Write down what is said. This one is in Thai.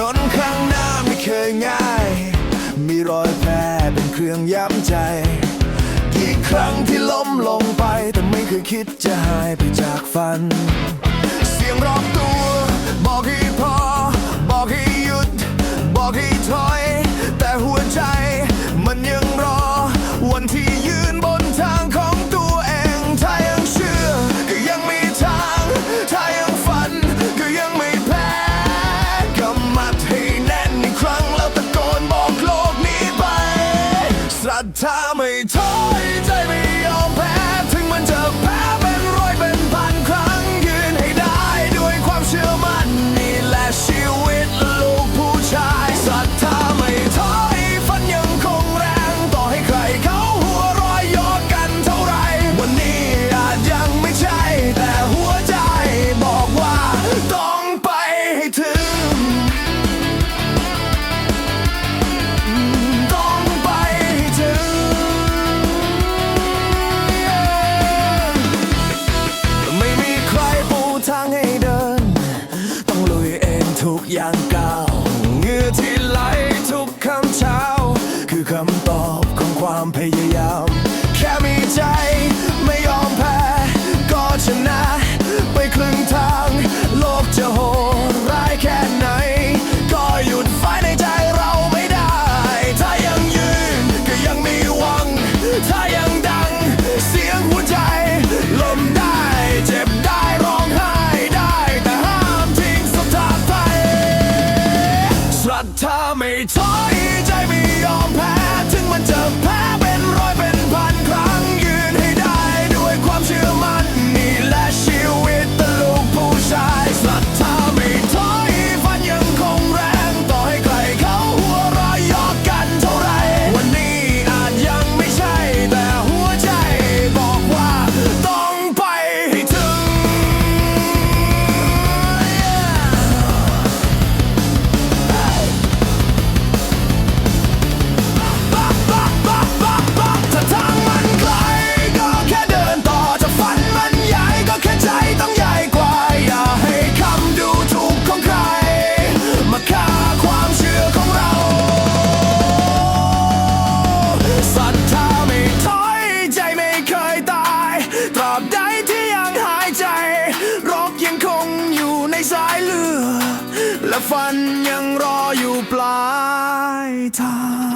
นนข้างหน้าไม่เคยง่าย มีรอยแผลเป็นเครื่องย้ำใจ กี่ครั้งที่ล้มลงไป แต่ไม่เคยคิดจะหายไปจากฝัน เสียงรอบตัว time 最最美。 เงื่อที่ไหลทุกคำเช้า คือคำตอบของความพยายาม แค่มีใจ 他没错 ที่ยังหายใจ รบยังคงอยู่ในสายเลือและฟันยังรออยู่ปลายทาง